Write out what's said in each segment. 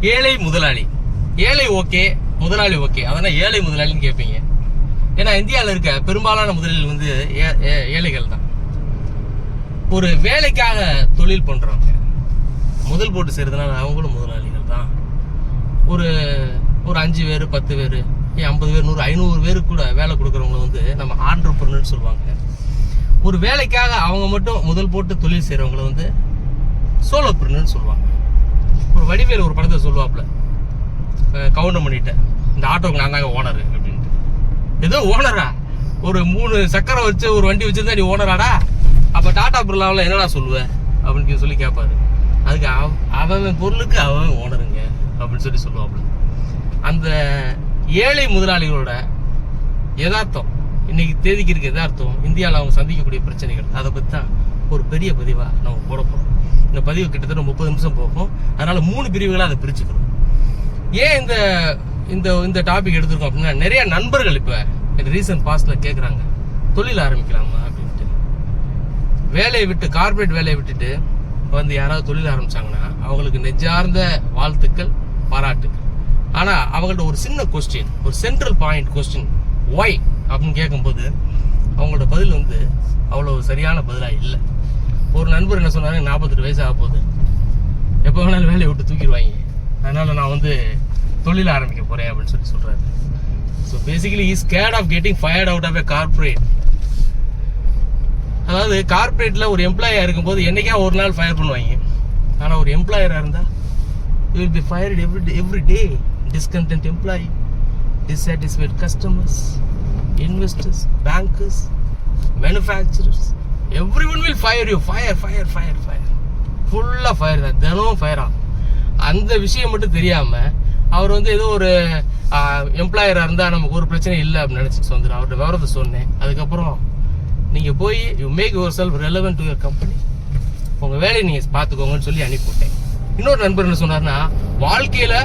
ஏழை முதலாளி. ஏழை ஓகே முதலாளி ஓகே. அதனால் ஏழை முதலாளின்னு கேட்பீங்க ஏன்னா இந்தியாவில் இருக்க பெரும்பாலான முதலில் வந்து ஏ- ஏ- ஏழைகள் தான். ஒரு வேலைக்காக தொழில் பண்ணுறவங்க முதல் போட்டு செய்கிறதுனால அவங்களும் முதலாளிகள் தான். ஒரு ஒரு அஞ்சு பேர் பத்து பேர் ஐம்பது பேர் நூறு ஐநூறு பேருக்கு கூட வேலை கொடுக்குறவங்க வந்து நம்ம ஆண்டர்பர்னர்னு சொல்லுவாங்க. ஒரு வேலைக்காக அவங்க மட்டும் முதல் போட்டு தொழில் செய்கிறவங்கள வந்து சோலோப்ரனர்னு சொல்லுவாங்க. ஒரு வடிவேல் ஒரு படத்தை சொல்லுவாப்புல. கவுண்டர் பண்ணிட்டேன். இந்த ஆட்டோக்கு நான் தாங்க ஓனர் அப்படின்ட்டு. ஏதோ ஓனரா ஒரு மூணு சக்கரம் வச்சு ஒரு வண்டி வச்சிருந்தா நீ ஓனராடா அப்போ டாடா பிர்லாவில் என்னடா சொல்லுவ? அப்படின்னு சொல்லி கேட்பாரு அதுக்கு அவ- அவன் பொருளுக்கு அவன் ஓனருங்க அப்படின்னு சொல்லி சொல்லுவாப்புல. அந்த ஏழை முதலாளிகளோட யதார்த்தம் இன்னைக்கு தேதிக்கு இருக்க யதார்த்தம் இந்தியாவில் அவங்க சந்திக்கக்கூடிய பிரச்சனைகள் அதை பற்றி தான் ஒரு பெரிய பதிவாக நம்ம போட போகிறோம் இந்த பதிவு கிட்டத்தட்ட முப்பது நிமிஷம் போகும். அதனால் மூணு பிரிவுகளாக அதை பிரிச்சுக்கணும். ஏன் இந்த இந்த இந்த டாபிக் எடுத்திருக்கோம் அப்படின்னா நிறைய நண்பர்கள் இப்போ இந்த ரீசன்ட் பாஸ்டில் கேட்குறாங்க தொழில் ஆரம்பிக்கலாமா அப்படின்ட்டு. வேலையை விட்டு கார்ப்பரேட் வேலையை விட்டுட்டு வந்து யாராவது தொழில் ஆரம்பித்தாங்கன்னா அவங்களுக்கு நெஞ்சார்ந்த வாழ்த்துக்கள் பாராட்டுக்கள். ஆனால் அவங்கள்ட்ட ஒரு சின்ன கொஸ்டின் ஒரு சென்ட்ரல் பாயிண்ட் கொஸ்டின் ஒய் அப்படின்னு கேட்கும்போது அவங்களோட பதில் வந்து அவ்வளோ சரியான பதிலாக இல்லை. ஒரு நண்பர் என்ன சொன்னாங்க நாற்பத்தெட்டு வயசு ஆக போகுது. எப்போ வேணாலும் வேலையை விட்டு தூக்கிடுவாங்க. அதனால நான் வந்து தொழில் ஆரம்பிக்க போறேன் அப்படின்னு சொல்லி சொல்றாரு. So basically is case of getting fired out of a corporate அதாவது கார்பரேட்டில் ஒரு எம்ப்ளாயாக இருக்கும்போது என்றைக்கா ஒரு நாள் ஃபயர் பண்ணுவாங்க? ஆனால் ஒரு எம்ப்ளாயராக இருந்தால் you will be fired every day every day discontent employee dissatisfied customers investors bankers manufacturers every one will fire you fire fire fire fire ஃபுல்லாக ஃபயர் தான். தினமும் ஃபயர் ஆகும். அந்த விஷயம் மட்டும் தெரியாமல் அவர் வந்து ஏதோ ஒரு எம்ப்ளாயராக இருந்தால் நமக்கு ஒரு பிரச்சனை இல்லை அப்படின்னு நினச்சிட்டு வந்துடும் அவர்கிட்ட விவரத்தை சொன்னேன். அதுக்கப்புறம் நீங்கள் போய் you make yourself relevant to your company உங்கள் வேலையை நீங்கள் பார்த்துக்கோங்கன்னு சொல்லி அனுப்பிவிட்டேன். இன்னொரு நண்பர் என்ன சொன்னார்னா வாழ்க்கையில்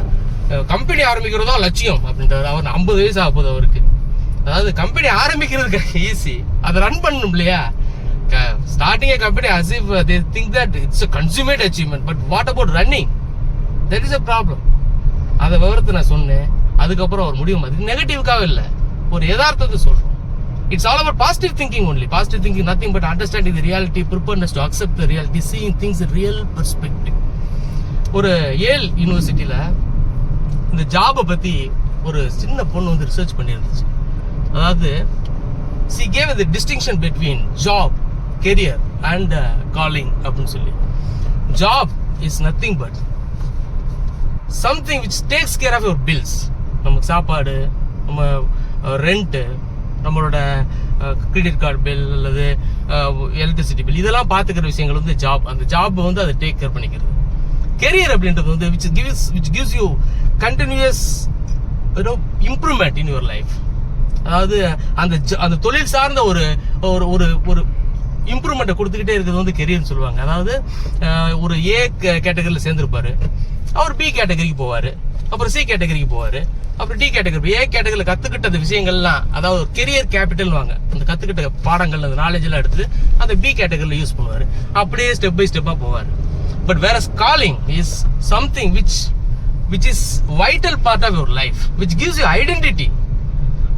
கம்பெனி ஆரம்பிக்கிறதோ லட்சியம் அப்படின்றாரு. அவர் ஐம்பது வயசு ஆகுது அவருக்கு. அதாவது கம்பெனி ஆரம்பிக்கிறதுக்கு ஈஸி அதை ரன் பண்ணணும் இல்லையா? Starting a company as if uh, they think that it's a consummate achievement but what about running? That is a problem. அதை விவரத்தை நான் சொன்னேன். அதுக்கப்புறம் ஒரு முடிவு அது நெகட்டிவ்காக இல்லை. ஒரு யதார்த்தத்தை சொல்கிறோம் it's all about positive thinking only positive thinking nothing but understanding the reality preparedness to accept the reality seeing things real perspective ஒரு ஏல் யூனிவர்சிட்டியில் இந்த ஜாபை பற்றி ஒரு சின்ன பொண்ணு வந்து ரிசர்ச் பண்ணியிருந்துச்சு. அதாவது she gave the distinction between job career and calling அப்படின்னு சொல்லி. Job is nothing but something which takes care of your bills நமக்கு சாப்பாடு நம்ம uh, ரெண்ட்டு நம்மளோட கிரெடிட் கார்டு பில் அல்லது uh, எலக்ட்ரிசிட்டி பில் இதெல்லாம் பார்த்துக்கிற விஷயங்கள் வந்து ஜாப் அந்த ஜாப் வந்து அதை டேக் கேர் பண்ணிக்கிறது. கெரியர் அப்படின்றது வந்து which gives which gives you continuous you know improvement in your life அதாவது அந்த அந்த தொழில் சார்ந்த ஒரு ஒரு ஒரு ஒரு இம்ப்ரூவ்மெண்ட்டை கொடுத்துக்கிட்டே இருக்கிறது வந்து கெரியர்னு சொல்லுவாங்க. அதாவது ஒரு ஏ கேட்டகரியில் சேர்ந்துருப்பாரு. அவர் பி கேட்டகரிக்கு போவார். அப்புறம் சி கேட்டகரிக்கு போவார். அப்புறம் டி கேட்டகரி ஏ கேட்டகரியில் கற்றுக்கிட்ட அந்த விஷயங்கள்லாம் அதாவது கெரியர் கேபிட்டல் வாங்க. அந்த கற்றுக்கிட்ட பாடங்கள் அந்த நாலேஜ் எல்லாம் எடுத்து அந்த பி கேட்டகரியில் யூஸ் பண்ணுவார். அப்படியே ஸ்டெப் பை ஸ்டெப்பாக போவார். பட் வேற calling is something which which is vital part of your life which gives you identity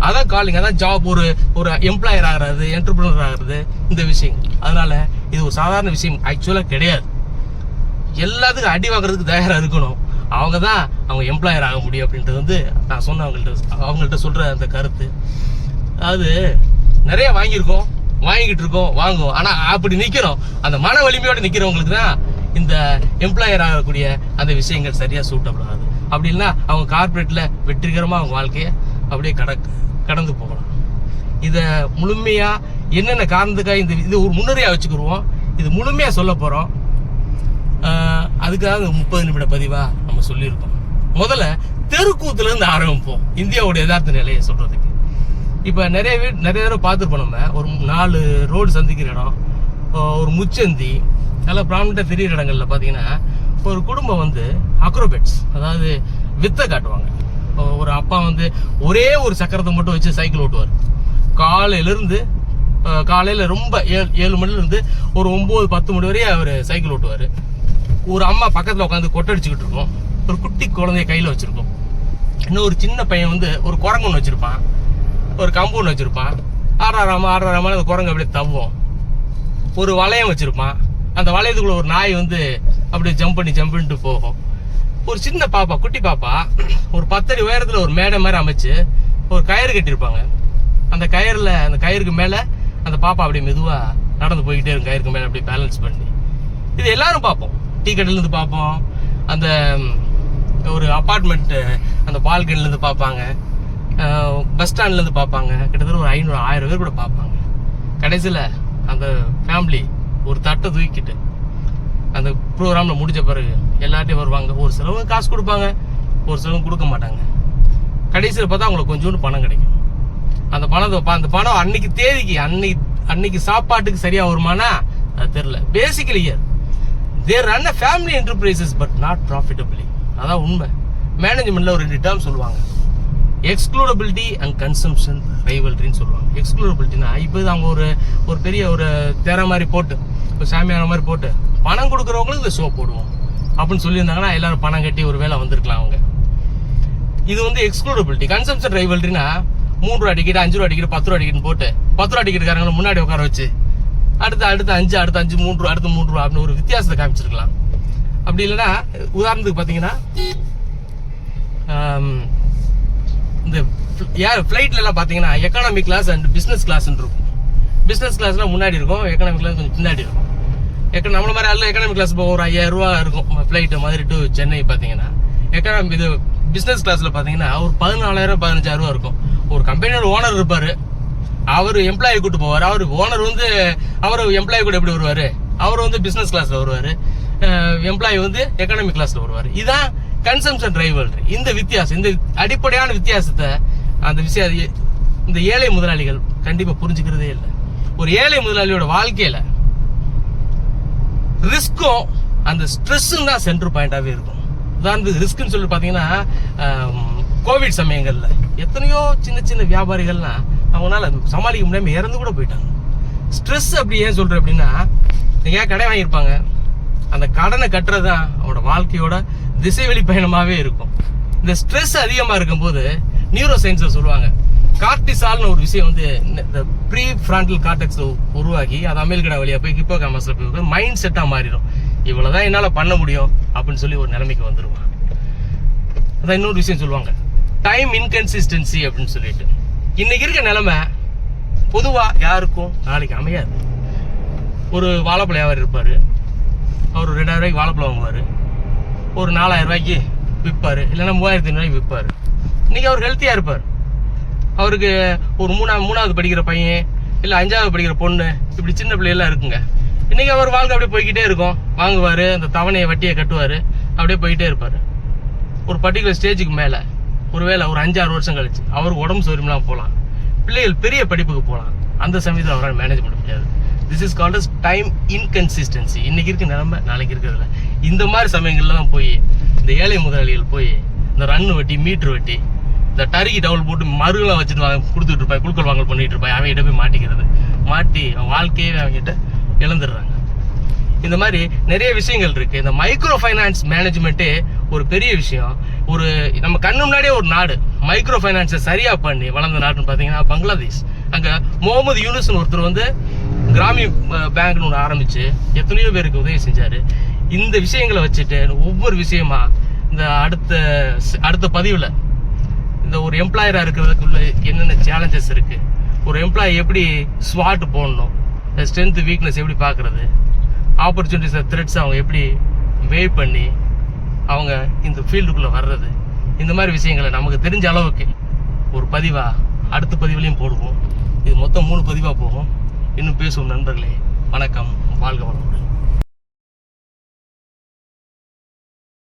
அதான் காலிங் அதான் ஜாப் ஒரு ஒரு எம்ப்ளாயர் ஆகிறது என்டர்பிரினர் ஆகிறது இந்த விஷயம் அதனால இது ஒரு சாதாரண விஷயம் ஆக்சுவலாக கிடையாது. எல்லாத்துக்கும் அடி வாங்குறதுக்கு தயாராக இருக்கணும். அவங்க தான் அவங்க எம்ப்ளாயர் ஆக முடியும் அப்படின்றது வந்து நான் சொன்ன அவங்கள்ட்ட அவங்கள்ட்ட சொல்கிற அந்த கருத்து. அது நிறைய வாங்கியிருக்கோம் வாங்கிக்கிட்டு இருக்கோம் வாங்குவோம். ஆனால் அப்படி நிற்கிறோம் அந்த மன வலிமையோடு நிற்கிறவங்களுக்கு தான் இந்த எம்ப்ளாயர் ஆகக்கூடிய அந்த விஷயங்கள் சரியாக சூட்டபிள் ஆகுது. அப்படி இல்லைன்னா அவங்க கார்ப்பரேட்டில் வெற்றிகரமாக அவங்க வாழ்க்கையை அப்படியே கடக்குது கடந்து போகலாம் இதை முழுமையாக என்னென்ன காரணத்துக்காக இந்த இது ஒரு முன்னுரையாக வச்சுக்கிருவோம். இது முழுமையாக சொல்ல போகிறோம் அதுக்காக முப்பது நிமிட பதிவாக நம்ம சொல்லியிருக்கோம். முதல்ல தெருக்கூத்துலேருந்து ஆரம்பிப்போம். இந்தியாவோட யதார்த்த நிலையை சொல்கிறதுக்கு இப்போ நிறைய வீட் நிறைய தடவை பார்த்துருப்போம் நம்ம. ஒரு நாலு ரோடு சந்திக்கிற இடம் ஒரு முச்சந்தி நல்லா ப்ராமினெண்ட்டாக தெரியிற இடங்களில் பார்த்தீங்கன்னா ஒரு குடும்பம் வந்து அக்ரோபேட்ஸ் அதாவது வித்தை காட்டுவாங்க. ஒரு அப்பா வந்து ஒரே ஒரு சக்கரத்தை மட்டும் வச்சு சைக்கிள் ஓட்டுவார். காலையிலேருந்து காலையில் ரொம்ப ஏழு ஏழு மணிலேருந்து ஒரு ஒம்பது பத்து மணி வரையும் அவர் சைக்கிள் ஓட்டுவார். ஒரு அம்மா பக்கத்தில் உட்காந்து கொட்டடிச்சுக்கிட்டு இருக்கோம். ஒரு குட்டி குழந்தைய கையில் வச்சுருக்கோம். இன்னும் ஒரு சின்ன பையன் வந்து ஒரு குரங்கு ஒன்று வச்சுருப்பான். ஒரு கம்பு ஒன்று வச்சுருப்பான். ஆடுறாராமா ஆடுறாராமா அந்த குரங்கு அப்படியே தவ்வோம். ஒரு வளையம் வச்சுருப்பான். அந்த வளையத்துக்குள்ள ஒரு நாய் வந்து அப்படியே ஜம்ப் பண்ணி ஜம்ப் பண்ணிட்டு போகும். ஒரு சின்ன பாப்பா குட்டி பாப்பா ஒரு பத்தடி உயரத்தில் ஒரு மேடை மாதிரி அமைச்சு ஒரு கயிறு கட்டியிருப்பாங்க. அந்த கயிறில் அந்த கயிறுக்கு மேலே அந்த பாப்பா அப்படியே மெதுவாக நடந்து போய்கிட்டே இருக்கும். கயிறுக்கு மேலே அப்படியே பேலன்ஸ் பண்ணி. இது எல்லாரும் பார்ப்போம். டீ கடையிலேருந்து பார்ப்போம். அந்த ஒரு அப்பார்ட்மெண்ட்டு அந்த பால்கனிலேருந்து பார்ப்பாங்க. பஸ் ஸ்டாண்ட்லேருந்து பார்ப்பாங்க. கிட்டத்தட்ட ஒரு ஐநூறு ஆயிரம் பேர் கூட பார்ப்பாங்க. கடைசியில் அந்த ஃபேமிலி ஒரு தட்டை தூக்கிட்டு அந்த ப்ரோக்ராமில் முடிஞ்ச பிறகு எல்லார்ட்டையும் வருவாங்க. ஒரு சிலவங்க காசு கொடுப்பாங்க ஒரு சிலவங்க கொடுக்க மாட்டாங்க. கடைசியில் பார்த்தா அவங்களுக்கு கொஞ்சோண்டு பணம் கிடைக்கும். அந்த பணத்தை அந்த பணம் அன்னைக்கு தேதிக்கு அன்னைக்கு அன்னைக்கு சாப்பாட்டுக்கு சரியாக வருமானா? அது தெரில basically year there run a family enterprises but not profitably அதான் உண்மை. மேனேஜ்மெண்ட்டில் ஒரு ரெண்டு டேர்ம் சொல்லுவாங்க. எக்ஸ்க்ளூடபிலிட்டி அண்ட் கன்சம்ஷன் ரைவல்ரின்னு சொல்லுவாங்க. எக்ஸ்க்ளூடபிலிட்டினா இப்போ அவங்க ஒரு ஒரு பெரிய ஒரு தேர மாதிரி போட்டு இப்போ சாமியான மாதிரி போட்டு பணம் கொடுக்குறவங்களுக்கு இந்த ஷோ போடுவோம். அப்படின்னு சொல்லியிருந்தாங்கன்னா எல்லாரும் பணம் கட்டி ஒரு வேலை வந்திருக்கலாம் அவங்க. இது வந்து எக்ஸ்க்ளூடபிலிட்டி கன்சம்ஷன் ட்ரைவல்னா மூணு ரூபா டிக்கெட் அஞ்சு ரூபா டிக்கெட் பத்து ரூபா டிக்கெட் போட்டு பத்து ரூபா டிக்கெட்காரங்களை முன்னாடி உட்கார வச்சு அடுத்து அடுத்து அஞ்சு அடுத்து அஞ்சு மூணு ரூபா அடுத்து மூணு ரூபா அப்படின்னு ஒரு வித்தியாசத்தை காமிச்சிருக்கலாம். அப்படி இல்லைன்னா உதாரணத்துக்கு பார்த்தீங்கன்னா இந்த ஏர் ஃப்ளைட்லலாம் பார்த்தீங்கன்னா எக்கனாமிக் கிளாஸ் அண்ட் பிஸ்னஸ் கிளாஸ்ன்னு இருக்கும். பிஸ்னஸ் கிளாஸ்லாம் முன்னாடி இருக்கும் எக்கனாமிக் கிளாஸ் கொஞ்சம் பின்னாடி இருக்கும். நம்மள மாதிரி அல்ல எக்கனாமிக் கிளாஸ் போக ஒரு ஐயாயிரம் ரூபா இருக்கும். ஃப்ளைட்டு மாதிரி டு சென்னை பார்த்தீங்கன்னா. எக்கனாமி இது பிஸ்னஸ் கிளாஸில் பார்த்தீங்கன்னா ஒரு பதினாலாயிரம் பதினஞ்சாயிரம் ரூபா இருக்கும். ஒரு கம்பெனியோட ஓனர் இருப்பார். அவர் எம்ப்ளாயி கூட்டு போவார். அவர் ஓனர் வந்து அவர் எம்ப்ளாயி கூட எப்படி வருவார்? அவர் வந்து பிஸ்னஸ் கிளாஸில் வருவார். எம்ப்ளாயி வந்து எக்கனாமிக் கிளாஸில் வருவார். இதான் கன்சம்ஷன் ரைவல்ரி இந்த வித்தியாசம் இந்த அடிப்படையான வித்தியாசத்தை அந்த விஷயம் இந்த ஏழை முதலாளிகள் கண்டிப்பாக புரிஞ்சுக்கிறதே இல்லை. ஒரு ஏழை முதலாளியோட வாழ்க்கையில் ரிஸ்க்கும் அந்த ஸ்ட்ரெஸ்ஸும் தான் சென்டர் பாயிண்டாகவே இருக்கும். உதாரணத்துக்கு ரிஸ்க்குன்னு சொல்லி பார்த்தீங்கன்னா கோவிட் சமயங்களில் எத்தனையோ சின்ன சின்ன வியாபாரிகள்லாம் அவங்களால சமாளிக்க முடியாமல் இறந்து கூட போயிட்டாங்க. ஸ்ட்ரெஸ் அப்படி ஏன் சொல்கிறேன் அப்படின்னா நீங்கள் கடை வாங்கியிருப்பாங்க. அந்த கடனை கட்டுறது தான் அவனோட வாழ்க்கையோட திசைவெளி பயணமாகவே இருக்கும். இந்த ஸ்ட்ரெஸ் அதிகமாக இருக்கும்போது நியூரோ சயின்ஸை சொல்லுவாங்க. கார்டிசால்னு ஒரு விஷயம் வந்து இந்த ப்ரீ ஃப்ராண்டல் கார்டெக்ஸ் உருவாக்கி அது அமெரிக்கா வழியாக போய் ஹிப்போ கேமஸில் போய் மைண்ட் செட்டாக மாறிடும். இவ்வளவுதான் என்னால் பண்ண முடியும் அப்படின்னு சொல்லி ஒரு நிலைமைக்கு வந்துடுவான் அதான் இன்னொரு விஷயம் சொல்லுவாங்க. டைம் இன்கன்சிஸ்டன்சி அப்படின்னு சொல்லிட்டு. இன்னைக்கு இருக்க நிலைமை பொதுவாக யாருக்கும் நாளைக்கு அமையாது. ஒரு வாழைப்பழம் வியாபாரி இருப்பார். அவர் ரெண்டாயிரம் ரூபாய்க்கு வாழைப்பழம் வாங்குவார். ஒரு நாலாயிரம் ரூபாய்க்கு விற்பார் இல்லைன்னா மூவாயிரத்தி ஐநூறுவாய்க்கு விற்பார் இன்றைக்கி அவர் ஹெல்த்தியாக இருப்பார். அவருக்கு ஒரு மூணா மூணாவது படிக்கிற பையன் இல்லை அஞ்சாவது படிக்கிற பொண்ணு இப்படி சின்ன பிள்ளைகள்லாம் இருக்குங்க. இன்றைக்கி அவர் வாழ்க்கை அப்படியே போய்கிட்டே இருக்கும். வாங்குவார் அந்த தவணையை வட்டியை கட்டுவார் அப்படியே போயிட்டே இருப்பார். ஒரு பர்டிகுலர் ஸ்டேஜுக்கு மேலே ஒருவேளை ஒரு அஞ்சாறு வருஷம் கழிச்சு அவருக்கு உடம்பு சௌரியம்லாம் போகலாம் பிள்ளைகள் பெரிய படிப்புக்கு போகலாம் அந்த சமயத்தில் அவரால் மேனேஜ் பண்ண முடியாது. This is called as time inconsistency இன்னைக்கு இருக்க நிலமை நாளைக்கு இருக்கிறதுல. இந்த மாதிரி சமயங்கள்ல தான் போய் இந்த ஏழை முதலாளிகள் போய் இந்த ரன் வட்டி மீட்ரு வட்டி இந்த டருக்கு டவுல் போட்டு மருகளை வச்சுட்டு வாங்க கொடுத்துட்டு இருப்பாங்க குழுக்கள் வாங்கல் பண்ணிட்டு இருப்பாங்க அவங்ககிட்ட போய் மாட்டிக்கிறது. மாட்டி அவன் வாழ்க்கையே அவங்ககிட்ட இழந்துடுறாங்க. இந்த மாதிரி நிறைய விஷயங்கள் இருக்குது இந்த மைக்ரோ ஃபைனான்ஸ் மேனேஜ்மெண்ட்டே ஒரு பெரிய விஷயம். ஒரு நம்ம கண்ணு முன்னாடியே ஒரு நாடு. மைக்ரோ ஃபைனான்ஸை சரியாக பண்ணி வளர்ந்த நாடுன்னு பார்த்தீங்கன்னா பங்களாதேஷ். அங்கே முகமது யூனுஸ்னு ஒருத்தர் வந்து கிராமி பேங்க்னு ஒன்று ஆரம்பித்து எத்தனையோ பேருக்கு உதவி செஞ்சார். இந்த விஷயங்களை வச்சுட்டு ஒவ்வொரு விஷயமா இந்த அடுத்த அடுத்த பதிவில் இந்த ஒரு எம்ப்ளாயராக இருக்கிறதுக்குள்ள என்னென்ன சேலஞ்சஸ் இருக்குது ஒரு எம்ப்ளாயி எப்படி ஸ்வாட் போடணும்? ஸ்ட்ரென்த்து வீக்னஸ் எப்படி பார்க்குறது? ஆப்பர்ச்சுனிட்டிஸ் த்ரெட்ஸ் அவங்க எப்படி வே பண்ணி அவங்க இந்த ஃபீல்டுக்குள்ளே வர்றது? இந்த மாதிரி விஷயங்களை நமக்கு தெரிஞ்ச அளவுக்கு ஒரு பதிவாக அடுத்த பதிவுலையும் போடுவோம். இது மொத்தம் மூணு பதிவாக போகும். இன்னும் பேசுவோம் நண்பர்களே. வணக்கம். வாழ்க வளமுடன்.